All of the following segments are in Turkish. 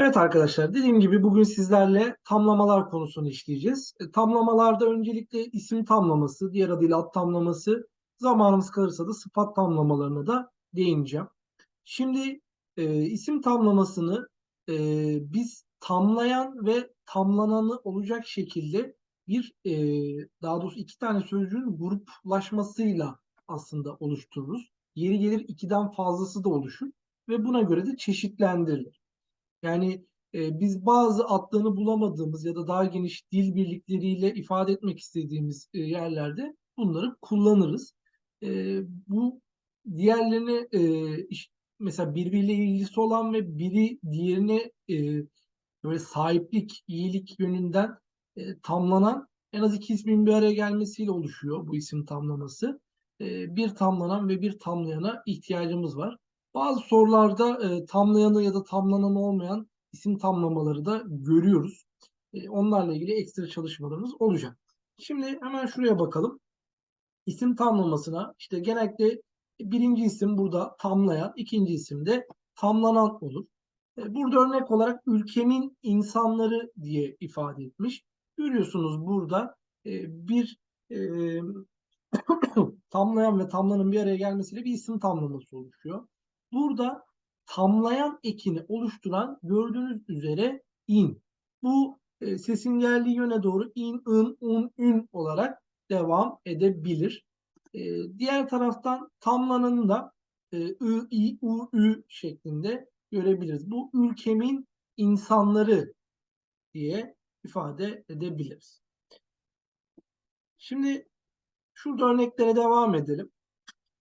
Evet arkadaşlar dediğim gibi bugün sizlerle tamlamalar konusunu işleyeceğiz. E, Tamlamalarda öncelikle isim tamlaması, diğer adıyla ad tamlaması, zamanımız kalırsa da sıfat tamlamalarına da değineceğim. Şimdi e, isim tamlamasını e, biz tamlayan ve tamlananı olacak şekilde bir e, daha doğrusu iki tane sözcüğün gruplaşmasıyla aslında oluştururuz. Yeri gelir ikiden fazlası da oluşur ve buna göre de çeşitlendirilir. Yani e, biz bazı adlarını bulamadığımız ya da daha geniş dil birlikleriyle ifade etmek istediğimiz e, yerlerde bunları kullanırız. E, bu diğerlerine e, mesela birbiriyle ilgisi olan ve biri diğerine e, böyle sahiplik, iyilik yönünden e, tamlanan en az iki ismin bir araya gelmesiyle oluşuyor bu isim tamlaması. E, bir tamlanan ve bir tamlayana ihtiyacımız var. Bazı sorularda e, tamlayanı ya da tamlananı olmayan isim tamlamaları da görüyoruz. E, onlarla ilgili ekstra çalışmalarımız olacak. Şimdi hemen şuraya bakalım. İsim tamlamasına işte genellikle birinci isim burada tamlayan, ikinci isim de tamlanan olur. E, Burada örnek olarak ülkemin insanları diye ifade etmiş. Görüyorsunuz burada e, bir e, tamlayan ve tamlanın bir araya gelmesiyle bir isim tamlaması oluşuyor. Burada tamlayan ekini oluşturan gördüğünüz üzere in. Bu e, sesin geldiği yöne doğru in, ın, un, ün olarak devam edebilir. E, diğer taraftan tamlananı da e, ı, i, u, ü şeklinde görebiliriz. Bu ülkemin insanları diye ifade edebiliriz. Şimdi şurada örneklere devam edelim.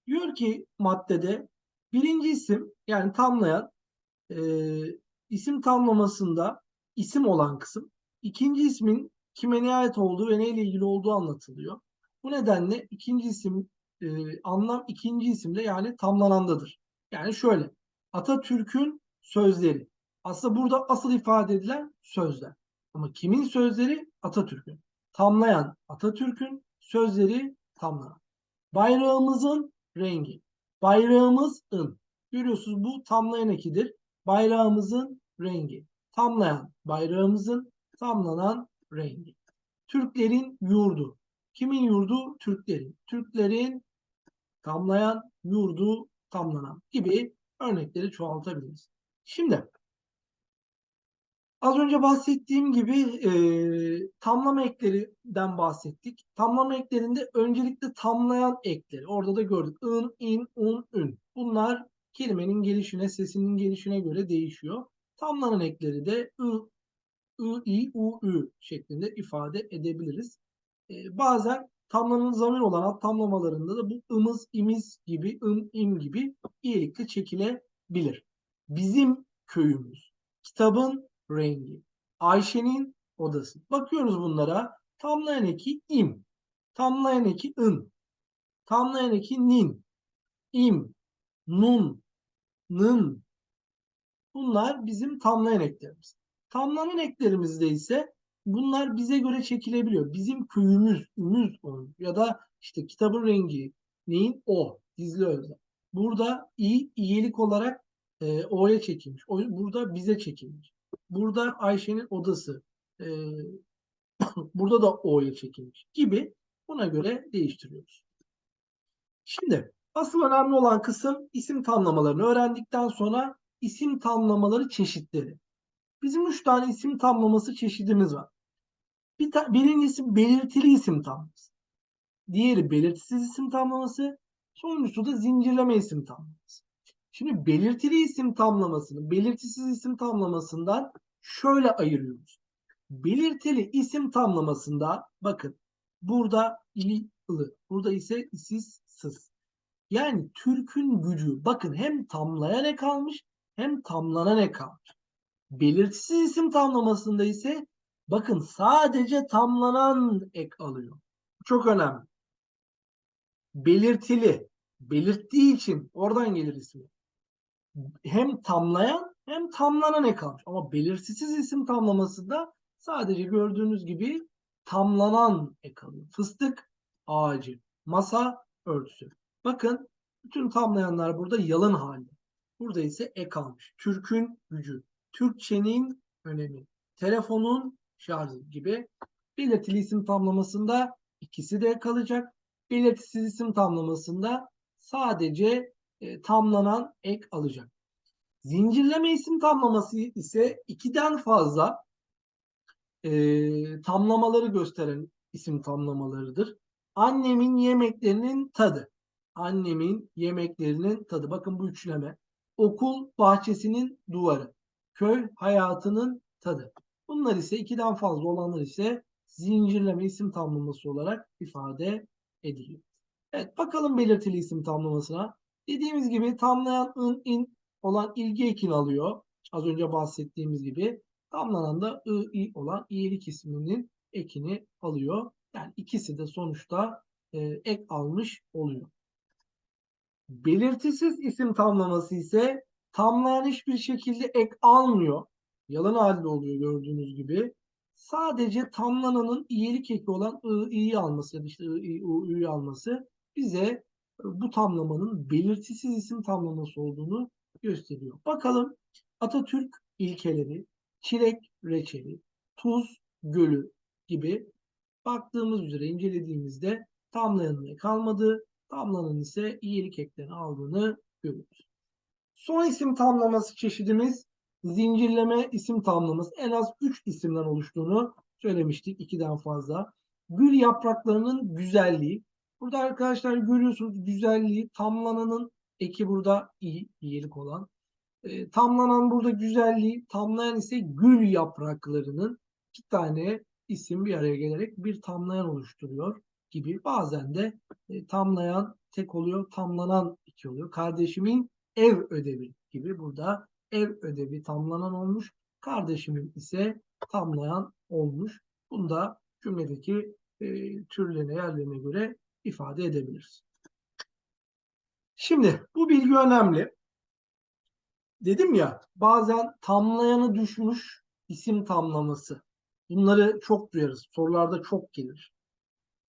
Diyor ki maddede birinci isim yani tamlayan e, isim tamlamasında isim olan kısım ikinci ismin kime ne ait olduğu ve neyle ilgili olduğu anlatılıyor. Bu nedenle ikinci isim e, anlam ikinci isimde yani tamlanandadır. Yani şöyle Atatürk'ün sözleri. Aslında burada asıl ifade edilen sözler. Ama kimin sözleri? Atatürk'ün. Tamlayan Atatürk'ün sözleri tamlanan. Bayrağımızın rengi. Bayrağımızın. Görüyorsunuz bu tamlayan ekidir. Bayrağımızın rengi. Tamlayan bayrağımızın tamlanan rengi. Türklerin yurdu. Kimin yurdu? Türklerin. Türklerin tamlayan yurdu tamlanan gibi örnekleri çoğaltabiliriz. Şimdi az önce bahsettiğim gibi e, tamlama eklerinden bahsettik. Tamlama eklerinde öncelikle tamlayan ekleri. Orada da gördük. ın, in, un, ün. Bunlar kelimenin gelişine, sesinin gelişine göre değişiyor. Tamlanan ekleri de ı, ı, i, u, ü şeklinde ifade edebiliriz. E, bazen tamlanan zamir olan ad tamlamalarında da bu ımız, imiz gibi, ım, im gibi iyilikle çekilebilir. Bizim köyümüz, kitabın rengi, Ayşe'nin odası. Bakıyoruz bunlara. Tamlayan eki im, tamlayan eki ın, tamlayan eki nin, im, nun, nın. Bunlar bizim tamlayan eklerimiz. Tamlanan eklerimizde ise bunlar bize göre çekilebiliyor. Bizim köyümüz, ümüz onun ya da işte kitabın rengi, neyin o, gizli özlem. Burada i, iyilik olarak e, o'ya çekilmiş. O, burada bize çekilmiş. Burada Ayşe'nin odası. e, burada da o'ya çekilmiş gibi buna göre değiştiriyoruz. Şimdi asıl önemli olan kısım isim tamlamalarını öğrendikten sonra isim tamlamaları çeşitleri. Bizim üç tane isim tamlaması çeşidimiz var. Bir ta- birincisi belirtili isim tamlaması. Diğeri belirtisiz isim tamlaması. Sonuncusu da zincirleme isim tamlaması. Şimdi belirtili isim tamlamasını belirtisiz isim tamlamasından şöyle ayırıyoruz. Belirtili isim tamlamasında bakın burada ili, burada ise isiz, sız. Yani Türk'ün gücü bakın hem tamlayan ek almış hem tamlanan ek almış. Belirtisiz isim tamlamasında ise bakın sadece tamlanan ek alıyor. Çok önemli. Belirtili, belirttiği için oradan gelir ismi. Hem tamlayan hem tamlanan ek almış. Ama belirtisiz isim tamlamasında sadece gördüğünüz gibi tamlanan ek alıyor. Fıstık ağacı, masa örtüsü. Bakın bütün tamlayanlar burada yalın halde. Burada ise ek almış. Türk'ün gücü. Türkçenin önemi, telefonun şarjı gibi belirtili isim tamlamasında ikisi de kalacak. Belirtisiz isim tamlamasında sadece e, tamlanan ek alacak. Zincirleme isim tamlaması ise ikiden fazla e, tamlamaları gösteren isim tamlamalarıdır. Annemin yemeklerinin tadı. Annemin yemeklerinin tadı. Bakın bu üçleme. Okul bahçesinin duvarı. Köy hayatının tadı. Bunlar ise ikiden fazla olanlar ise zincirleme isim tamlaması olarak ifade ediliyor. Evet bakalım belirtili isim tamlamasına. Dediğimiz gibi tamlayan ın, in olan ilgi ekini alıyor. Az önce bahsettiğimiz gibi. Tamlanan da ı, i olan iyilik isminin ekini alıyor. Yani ikisi de sonuçta e, ek almış oluyor. Belirtisiz isim tamlaması ise tamlayan hiçbir şekilde ek almıyor. Yalan halde oluyor gördüğünüz gibi. Sadece tamlananın iyilik eki olan ı, i'yi alması ya da işte ı, i, u, ü'yü alması bize bu tamlamanın belirtisiz isim tamlaması olduğunu gösteriyor. Bakalım Atatürk ilkeleri, çilek reçeli, tuz gölü gibi baktığımız üzere incelediğimizde tamlayanın kalmadığı, tamlanan ise iyilik eklerini aldığını görüyoruz. Son isim tamlaması çeşidimiz zincirleme isim tamlaması. En az 3 isimden oluştuğunu söylemiştik. 2'den fazla. Gül yapraklarının güzelliği. Burada arkadaşlar görüyorsunuz güzelliği tamlananın eki burada iyi, iyilik olan. E, tamlanan burada güzelliği, tamlayan ise gül yapraklarının iki tane isim bir araya gelerek bir tamlayan oluşturuyor gibi. Bazen de e, tamlayan tek oluyor, tamlanan iki oluyor. Kardeşimin ev ödevi gibi burada ev ödevi tamlanan olmuş. Kardeşimin ise tamlayan olmuş. Bunu da cümledeki e, türlerine, yerlerine göre ifade edebiliriz. Şimdi bu bilgi önemli. Dedim ya bazen tamlayanı düşmüş isim tamlaması. Bunları çok duyarız. Sorularda çok gelir.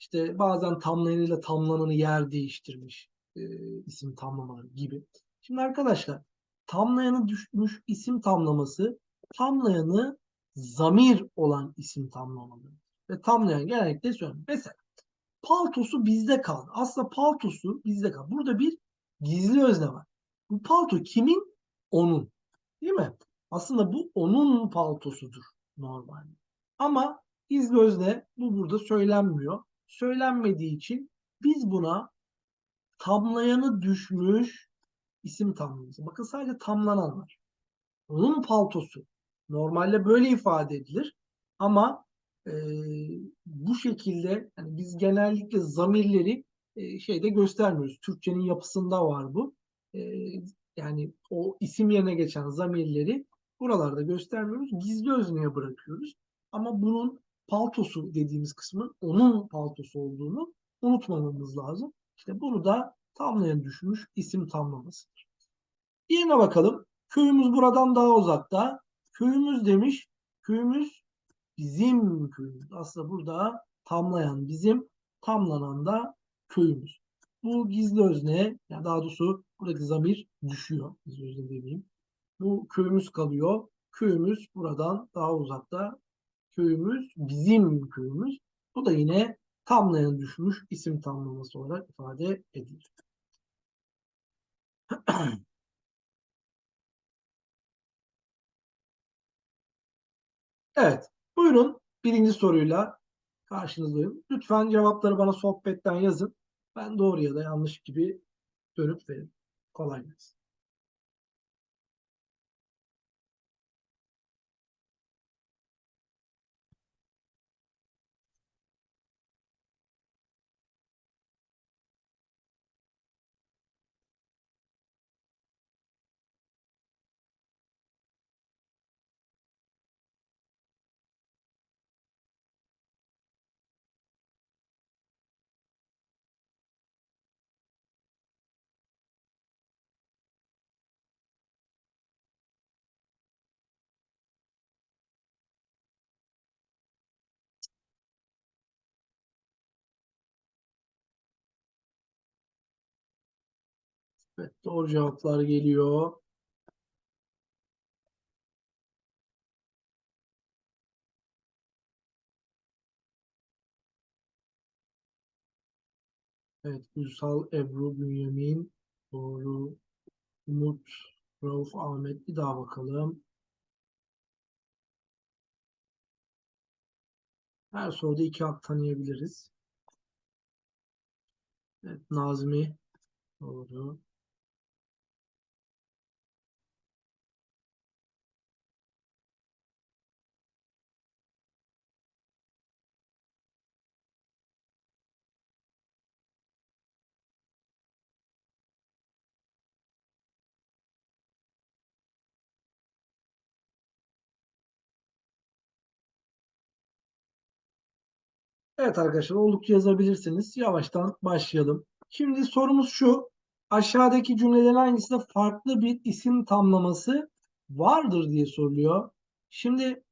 İşte bazen tamlayanıyla tamlananı yer değiştirmiş e, isim tamlamaları gibi. Şimdi arkadaşlar tamlayanı düşmüş isim tamlaması tamlayanı zamir olan isim tamlamaları. Ve tamlayan genellikle söylüyorum. Mesela paltosu bizde kaldı. Aslında paltosu bizde kaldı. Burada bir gizli özne var. Bu palto kimin? Onun. Değil mi? Aslında bu onun paltosudur normalde. Ama gizli özne bu burada söylenmiyor. Söylenmediği için biz buna tamlayanı düşmüş isim tamlaması. Bakın sadece tamlanan var. Onun paltosu. Normalde böyle ifade edilir. Ama e, bu şekilde yani biz genellikle zamirleri e, şeyde göstermiyoruz. Türkçenin yapısında var bu. E, yani o isim yerine geçen zamirleri buralarda göstermiyoruz. Gizli özneye bırakıyoruz. Ama bunun paltosu dediğimiz kısmın onun paltosu olduğunu unutmamamız lazım. İşte bunu da tamlayan düşmüş isim tamlamasıdır. Diğerine bakalım. Köyümüz buradan daha uzakta. Köyümüz demiş. Köyümüz bizim köyümüz. Aslında burada tamlayan bizim, tamlanan da köyümüz. Bu gizli özne, yani daha doğrusu buradaki zamir düşüyor. Gizli özne demeyeyim. Bu köyümüz kalıyor. Köyümüz buradan daha uzakta. Köyümüz bizim köyümüz. Bu da yine tamlayan düşmüş isim tamlaması olarak ifade edilir. Evet. Buyurun birinci soruyla karşınızdayım. Lütfen cevapları bana sohbetten yazın. Ben doğru ya da yanlış gibi dönüp verin. Kolay gelsin. Evet, doğru cevaplar geliyor. Evet, Ünsal, Ebru, Bünyamin, doğru. Umut, Rauf, Ahmet bir daha bakalım. Her soruda iki hak tanıyabiliriz. Evet, Nazmi, doğru. Evet arkadaşlar oldukça yazabilirsiniz. Yavaştan başlayalım. Şimdi sorumuz şu. Aşağıdaki cümlelerin hangisinde farklı bir isim tamlaması vardır diye soruluyor. Şimdi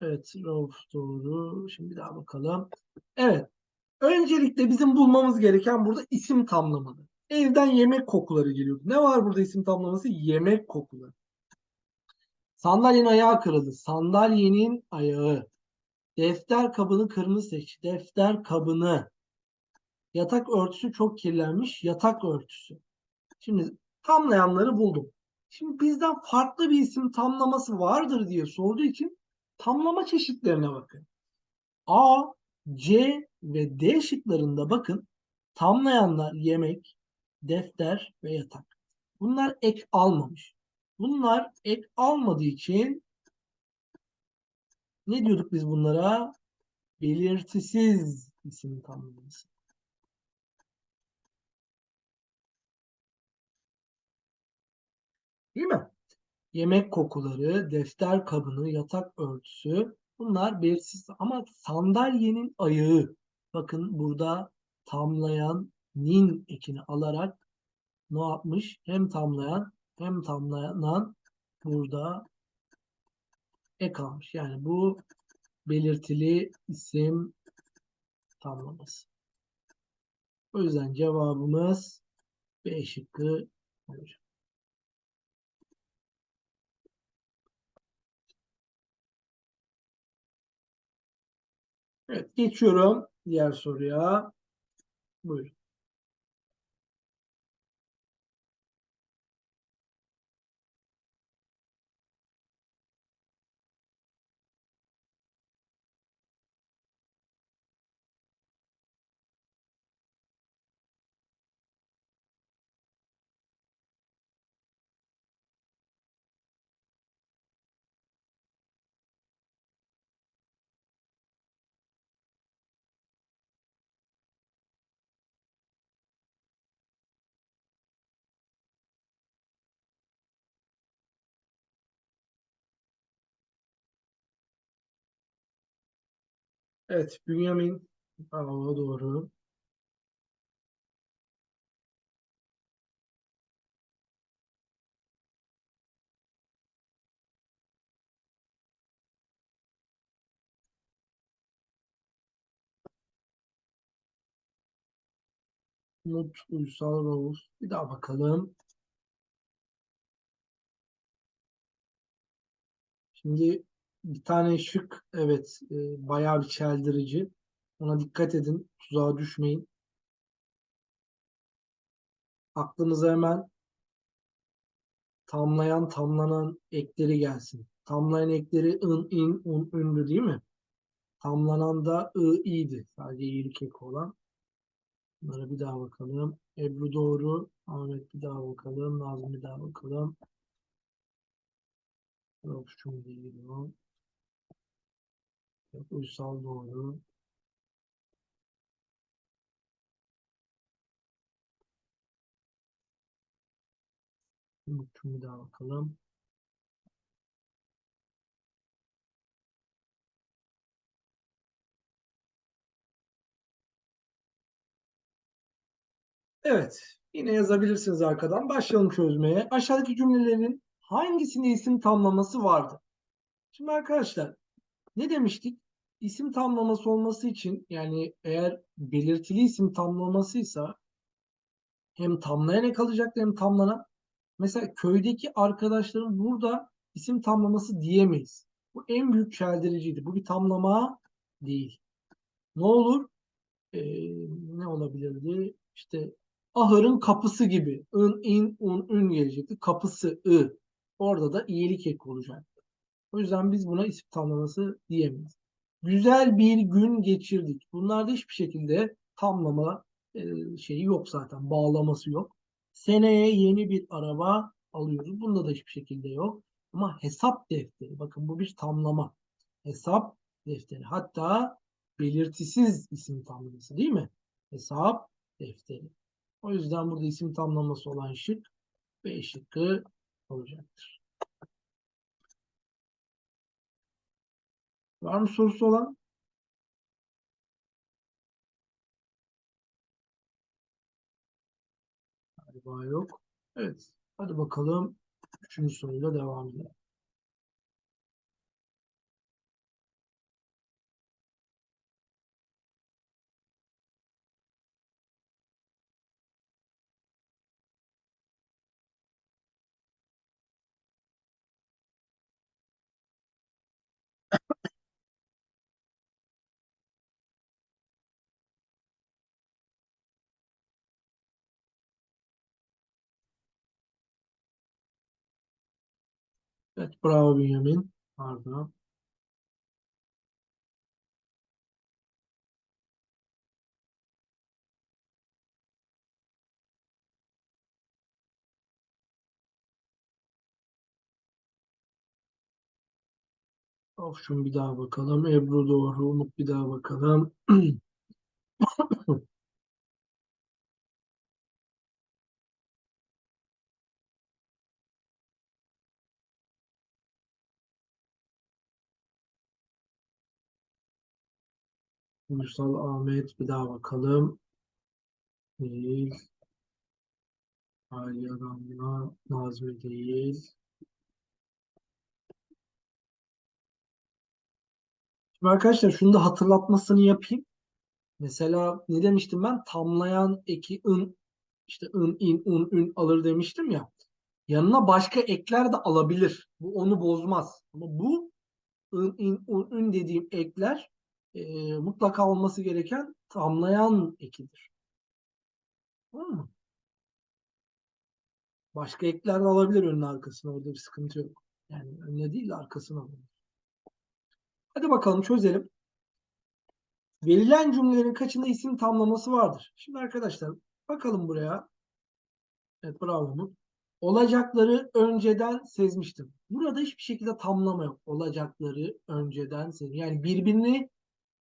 evet Rauf doğru. Şimdi bir daha bakalım. Evet. Öncelikle bizim bulmamız gereken burada isim tamlamaları. Evden yemek kokuları geliyordu. Ne var burada isim tamlaması? Yemek kokuları. Sandalyenin ayağı kırıldı. Sandalyenin ayağı. Defter kabını kırmızı seç. Defter kabını. Yatak örtüsü çok kirlenmiş. Yatak örtüsü. Şimdi tamlayanları buldum. Şimdi bizden farklı bir isim tamlaması vardır diye sorduğu için tamlama çeşitlerine bakın. A, C ve D şıklarında bakın tamlayanlar yemek, defter ve yatak. Bunlar ek almamış. Bunlar ek almadığı için ne diyorduk biz bunlara? Belirtisiz isim tamlaması. Değil mi? Yemek kokuları, defter kabını, yatak örtüsü bunlar belirsiz. Ama sandalyenin ayağı bakın burada tamlayan nin ekini alarak ne yapmış? Hem tamlayan hem tamlanan burada ek almış. Yani bu belirtili isim tamlaması. O yüzden cevabımız B şıkkı olacak. Evet, geçiyorum diğer soruya. Buyurun. Evet, Bünyamin. Bravo, doğru. Umut Uysal Rauf. Bir daha bakalım. Şimdi bir tane şık evet e, bayağı bir çeldirici. Ona dikkat edin. Tuzağa düşmeyin. Aklınıza hemen tamlayan tamlanan ekleri gelsin. Tamlayan ekleri ın, in, un, ündü değil mi? Tamlanan da ı, i'di. Sadece iyilik eki olan. Bunlara bir daha bakalım. Ebru doğru. Ahmet bir daha bakalım. Nazım bir daha bakalım. Rofçum değil o. Uysal doğru. Umut'um bir daha bakalım. Evet. Yine yazabilirsiniz arkadan. Başlayalım çözmeye. Aşağıdaki cümlelerin hangisinde isim tamlaması vardı? Şimdi arkadaşlar ne demiştik? İsim tamlaması olması için yani eğer belirtili isim tamlamasıysa hem tamlayan ek alacaktı hem tamlanan. Mesela köydeki arkadaşların burada isim tamlaması diyemeyiz. Bu en büyük çeldiriciydi. Bu bir tamlama değil. Ne olur? Ee, ne olabilirdi? İşte ahırın kapısı gibi. In, in, un, ün gelecekti. Kapısı, ı. Orada da iyilik eki olacak. O yüzden biz buna isim tamlaması diyemeyiz. Güzel bir gün geçirdik. Bunlarda hiçbir şekilde tamlama e, şeyi yok zaten. Bağlaması yok. Seneye yeni bir araba alıyoruz. Bunda da hiçbir şekilde yok. Ama hesap defteri. Bakın bu bir tamlama. Hesap defteri. Hatta belirtisiz isim tamlaması değil mi? Hesap defteri. O yüzden burada isim tamlaması olan şık B şıkkı olacaktır. Var mı sorusu olan? Galiba yok. Evet. Hadi bakalım. Üçüncü soruyla devam edelim. Evet. Bravo Bünyamin. Pardon. Afşun bir daha bakalım. Ebru doğru. Umut bir daha bakalım. Ulusal Ahmet bir daha bakalım. Değil. Ali Adamla Nazmi değil. Şimdi arkadaşlar şunu da hatırlatmasını yapayım. Mesela ne demiştim ben? Tamlayan eki ın işte ın, in, un, ün alır demiştim ya. Yanına başka ekler de alabilir. Bu onu bozmaz. Ama bu ın, in, un, ün dediğim ekler e, mutlaka olması gereken tamlayan ekidir. Tamam mı? Başka ekler de alabilir önüne arkasına. Orada bir sıkıntı yok. Yani önüne değil de arkasına. Hadi bakalım çözelim. Verilen cümlelerin kaçında isim tamlaması vardır? Şimdi arkadaşlar bakalım buraya. Evet bravo Umut. Olacakları önceden sezmiştim. Burada hiçbir şekilde tamlama yok. Olacakları önceden sezmiştim. Yani birbirini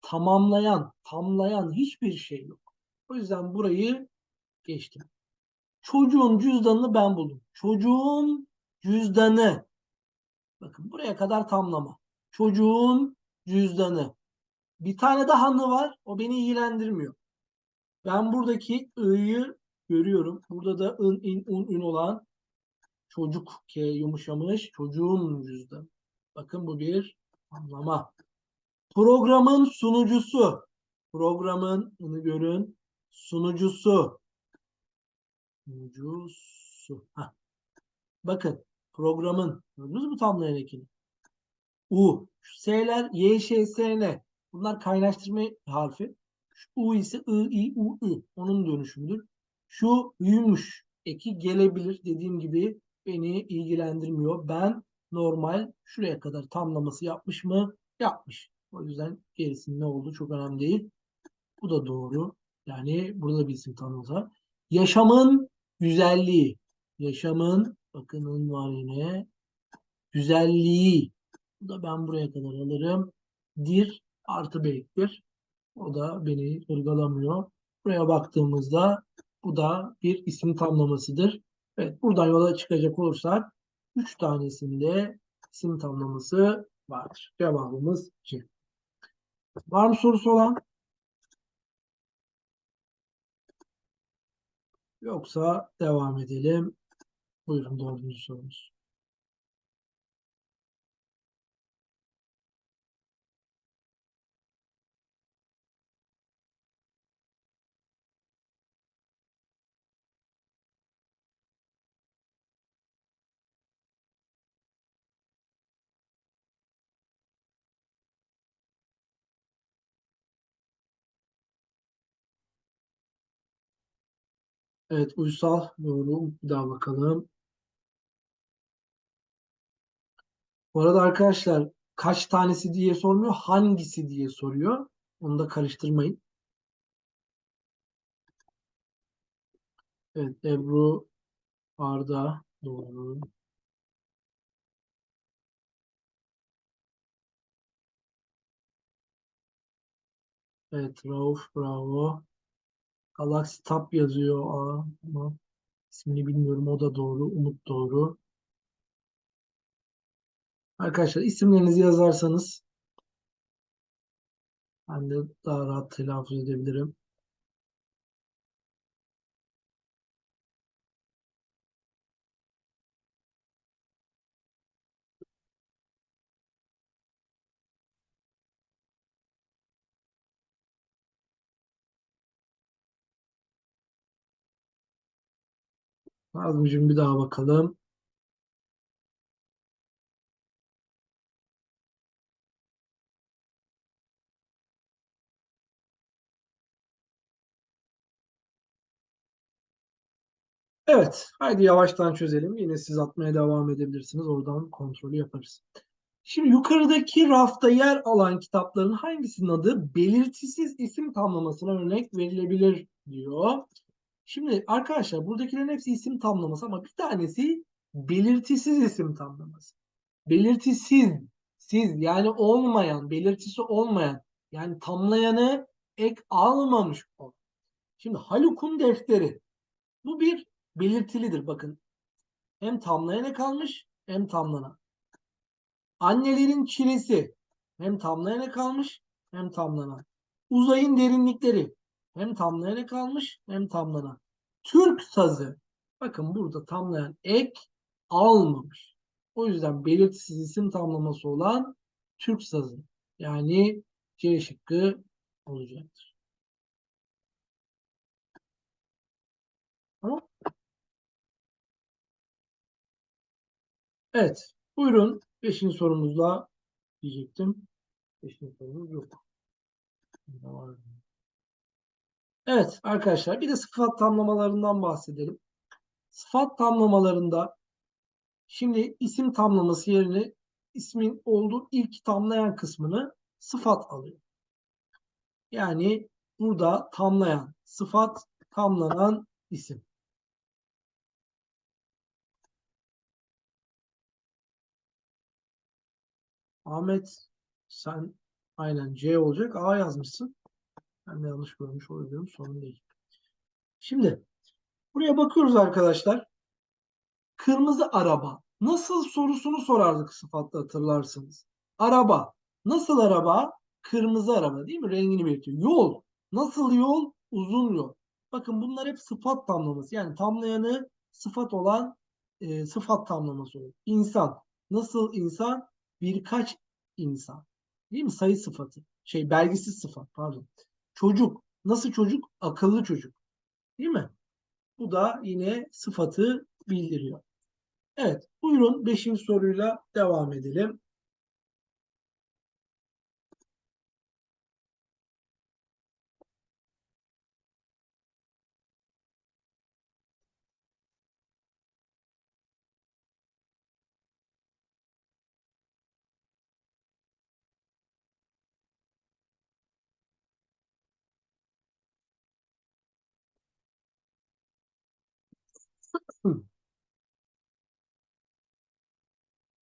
tamamlayan, tamlayan hiçbir şey yok. O yüzden burayı geçtim. Çocuğun cüzdanını ben buldum. Çocuğun cüzdanı. Bakın buraya kadar tamlama. Çocuğun cüzdanı. Bir tane daha nı var. O beni ilgilendirmiyor. Ben buradaki ı'yı görüyorum. Burada da ın, in, un, ün olan çocuk K yumuşamış. Çocuğun cüzdanı. Bakın bu bir anlama. Programın sunucusu. Programın bunu görün. Sunucusu. Sunucusu. Heh. Bakın programın gördünüz mü tamlayan ekini? U. Şu S'ler Y, Ş, S, N. Bunlar kaynaştırma harfi. Şu U ise I, I, U, Ü. Onun dönüşümüdür. Şu Ü'müş eki gelebilir. Dediğim gibi beni ilgilendirmiyor. Ben normal şuraya kadar tamlaması yapmış mı? Yapmış. O yüzden gerisinin ne olduğu çok önemli değil. Bu da doğru. Yani burada bir isim tanımı Yaşamın güzelliği. Yaşamın bakının var yine. Güzelliği. Bu da ben buraya kadar alırım. Dir artı bektir. O da beni ırgalamıyor. Buraya baktığımızda bu da bir isim tamlamasıdır. Evet buradan yola çıkacak olursak 3 tanesinde isim tamlaması vardır. Cevabımız C. Var mı sorusu olan? Yoksa devam edelim. Buyurun dördüncü sorumuz. Evet uysal doğru. Bir daha bakalım. Bu arada arkadaşlar kaç tanesi diye sormuyor, hangisi diye soruyor. Onu da karıştırmayın. Evet Ebru, Arda doğru. Evet Rauf bravo. Galaxy Tab yazıyor ama ismini bilmiyorum o da doğru. Umut doğru. Arkadaşlar isimlerinizi yazarsanız ben de daha rahat telaffuz edebilirim. Nazmicim bir daha bakalım. Evet, haydi yavaştan çözelim. Yine siz atmaya devam edebilirsiniz. Oradan kontrolü yaparız. Şimdi yukarıdaki rafta yer alan kitapların hangisinin adı belirtisiz isim tamlamasına örnek verilebilir diyor. Şimdi arkadaşlar buradakilerin hepsi isim tamlaması ama bir tanesi belirtisiz isim tamlaması. Belirtisiz, siz yani olmayan, belirtisi olmayan yani tamlayanı ek almamış o. Şimdi Haluk'un defteri bu bir belirtilidir bakın. Hem tamlayana kalmış hem tamlanan. Annelerin çilesi hem tamlayana kalmış hem tamlanan. Uzayın derinlikleri hem tamlayana kalmış hem tamlanan. Türk sazı bakın burada tamlayan ek almamış. O yüzden belirtisiz isim tamlaması olan Türk sazı. Yani C şıkkı olacaktır. Evet. Buyurun. Beşinci sorumuzla diyecektim. Beşinci sorumuz yok. Evet arkadaşlar bir de sıfat tamlamalarından bahsedelim. Sıfat tamlamalarında şimdi isim tamlaması yerine ismin olduğu ilk tamlayan kısmını sıfat alıyor. Yani burada tamlayan sıfat tamlanan isim. Ahmet sen aynen C olacak. A yazmışsın. Ben de yanlış görmüş olabilirim. Sorun değil. Şimdi buraya bakıyoruz arkadaşlar. Kırmızı araba. Nasıl sorusunu sorardık sıfatla hatırlarsınız. Araba. Nasıl araba? Kırmızı araba değil mi? Rengini belirtiyor. Yol. Nasıl yol? Uzun yol. Bakın bunlar hep sıfat tamlaması. Yani tamlayanı sıfat olan e, sıfat tamlaması oluyor. İnsan. Nasıl insan? Birkaç insan. Değil mi? Sayı sıfatı. Şey belgisiz sıfat pardon. Çocuk. Nasıl çocuk? Akıllı çocuk. Değil mi? Bu da yine sıfatı bildiriyor. Evet, buyurun 5. soruyla devam edelim.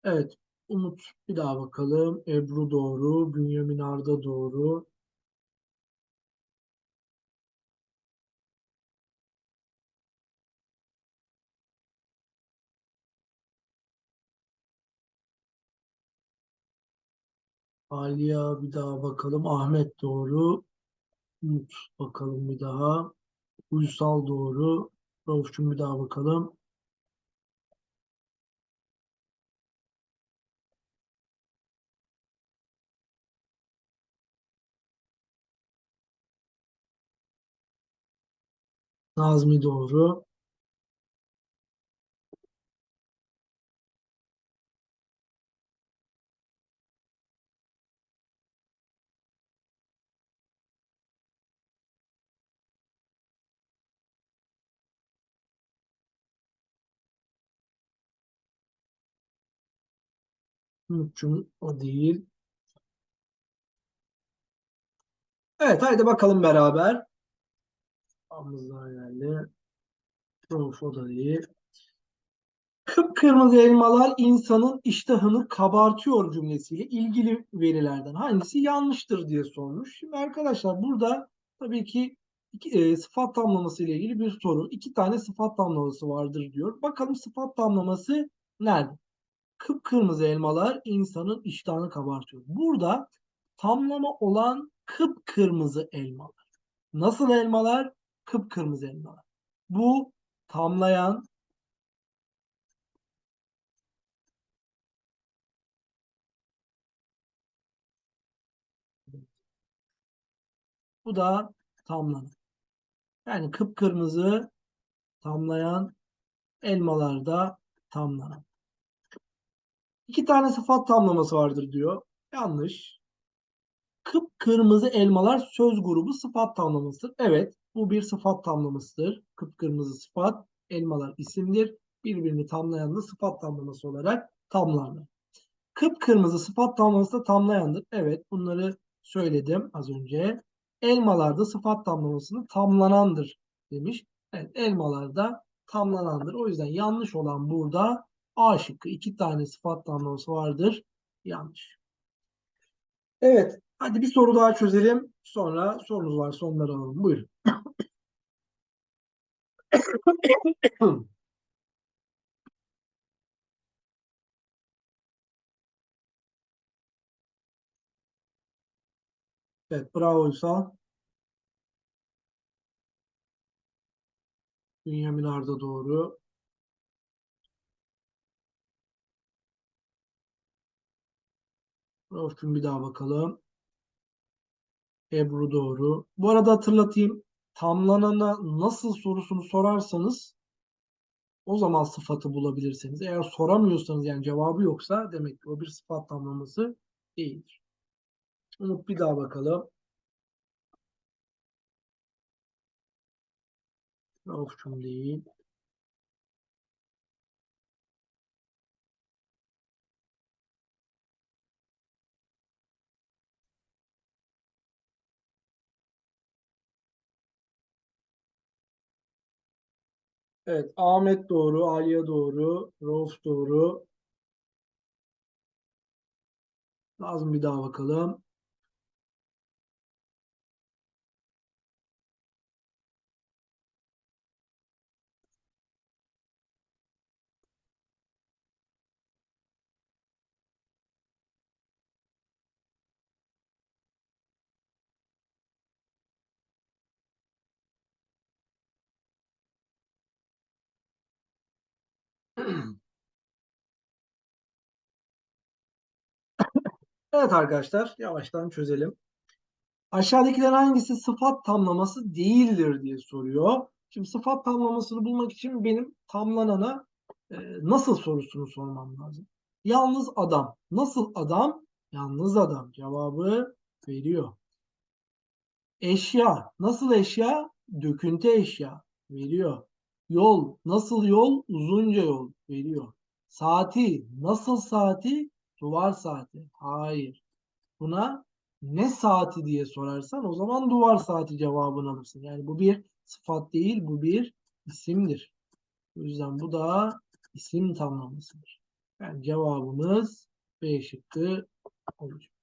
Evet, Umut bir daha bakalım. Ebru doğru, Bünyamin Arda doğru. Aliya bir daha bakalım. Ahmet doğru. Umut bakalım bir daha. Uysal doğru. Rauf'cum bir daha bakalım. Nazmi doğru. Mümkün o değil. Evet haydi bakalım beraber. Hamızlar geldi. Of o da değil. Kıpkırmızı elmalar insanın iştahını kabartıyor cümlesiyle ilgili verilerden hangisi yanlıştır diye sormuş. Şimdi arkadaşlar burada tabii ki e, sıfat tamlaması ile ilgili bir soru. İki tane sıfat tamlaması vardır diyor. Bakalım sıfat tamlaması nerede? Kıpkırmızı elmalar insanın iştahını kabartıyor. Burada tamlama olan kıpkırmızı elmalar. Nasıl elmalar? Kıpkırmızı elmalar. Bu tamlayan Bu da tamlanan. Yani kıpkırmızı tamlayan elmalarda tamlanan. İki tane sıfat tamlaması vardır diyor. Yanlış. Kıpkırmızı elmalar söz grubu sıfat tamlamasıdır. Evet bu bir sıfat tamlamasıdır. Kıpkırmızı sıfat elmalar isimdir. Birbirini tamlayan da sıfat tamlaması olarak tamlarlar. Kıpkırmızı sıfat tamlaması da tamlayandır. Evet bunları söyledim az önce. Elmalarda sıfat tamlamasını tamlanandır demiş. Evet elmalarda tamlanandır. O yüzden yanlış olan burada A şıkkı. iki tane sıfat tamlaması vardır. Yanlış. Evet. Hadi bir soru daha çözelim. Sonra sorunuz var. Sonları alalım. Buyurun. Evet. Bravo Ünsal. Bünyamin Arda doğru. Rauf'cum bir daha bakalım. Ebru doğru. Bu arada hatırlatayım. Tamlanana nasıl sorusunu sorarsanız o zaman sıfatı bulabilirsiniz. Eğer soramıyorsanız yani cevabı yoksa demek ki o bir sıfat tamlaması değildir. Umut bir daha bakalım. Rauf'cum değil. Evet, Ahmet doğru, Aliye doğru, Rauf doğru. Lazım bir daha bakalım. Evet arkadaşlar, yavaştan çözelim. Aşağıdakilerin hangisi sıfat tamlaması değildir diye soruyor. Şimdi sıfat tamlamasını bulmak için benim tamlanana e, nasıl sorusunu sormam lazım. Yalnız adam. Nasıl adam? Yalnız adam. Cevabı veriyor. Eşya. Nasıl eşya? Döküntü eşya. Veriyor. Yol. Nasıl yol? Uzunca yol. Veriyor. Saati. Nasıl saati? Duvar saati. Hayır. Buna ne saati diye sorarsan o zaman duvar saati cevabını alırsın. Yani bu bir sıfat değil, bu bir isimdir. O yüzden bu da isim tamlamasıdır. Yani cevabımız B şıkkı olacak.